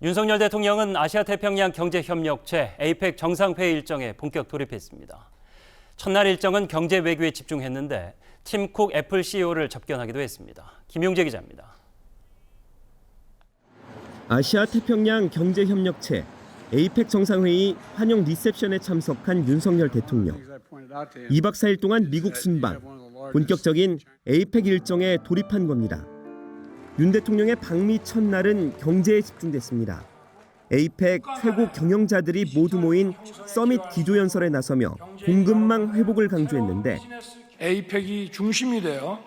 윤석열 대통령은 아시아 태평양 경제협력체 APEC 정상회의 일정에 본격 돌입했습니다. 첫날 일정은 경제 외교에 집중했는데 팀쿡 애플 CEO를 접견하기도 했습니다. 김용재 기자입니다. 아시아 태평양 경제 협력체 에이펙 정상회의 환영 리셉션에 참석한 윤석열 대통령. 2박 4일 동안 미국 순방, 본격적인 에이펙 일정에 돌입한 겁니다. 윤 대통령의 방미 첫날은 경제에 집중됐습니다. 에이펙 최고 경영자들이 모두 모인 서밋 기조 연설에 나서며 공급망 회복을 강조했는데 에이펙이 중심이 되어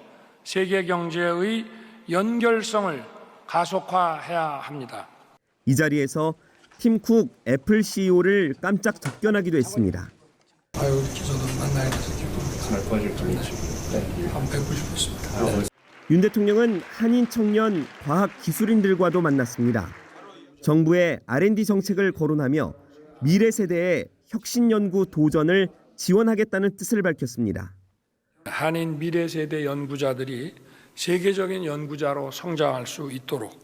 세계 경제의 연결성을 가속화해야 합니다. 이 자리에서 팀쿡 애플 CEO를 깜짝 접견하기도 했습니다. 아유, 저도 만나야 돼서 기쁩니다. 한번 뵙고 싶었습니다. 윤 대통령은 한인 청년 과학 기술인들과도 만났습니다. 정부의 R&D 정책을 거론하며 미래 세대의 혁신 연구 도전을 지원하겠다는 뜻을 밝혔습니다. 한인 미래 세대 연구자들이 세계적인 연구자로 성장할 수 있도록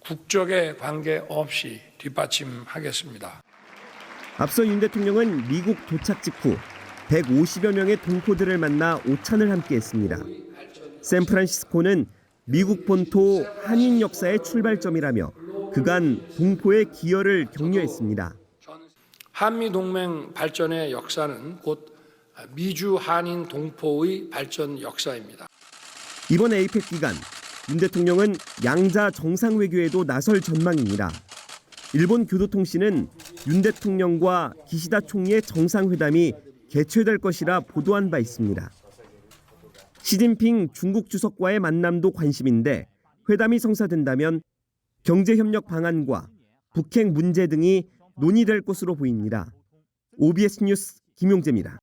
국적에 관계 없이 뒷받침하겠습니다. 앞서 윤 대통령은 미국 도착 직후 150여 명의 동포들을 만나 오찬을 함께했습니다. 샌프란시스코는 미국 본토 한인 역사의 출발점이라며 그간 동포의 기여를 격려했습니다. 한미 동맹 발전의 역사는 곧 미주 한인 동포의 발전 역사입니다. 이번 에이펙 기간 윤 대통령은 양자 정상 외교에도 나설 전망입니다. 일본 교도통신은 윤 대통령과 기시다 총리의 정상회담이 개최될 것이라 보도한 바 있습니다. 시진핑 중국 주석과의 만남도 관심인데 회담이 성사된다면 경제협력 방안과 북핵 문제 등이 논의될 것으로 보입니다. OBS 뉴스 김용재입니다.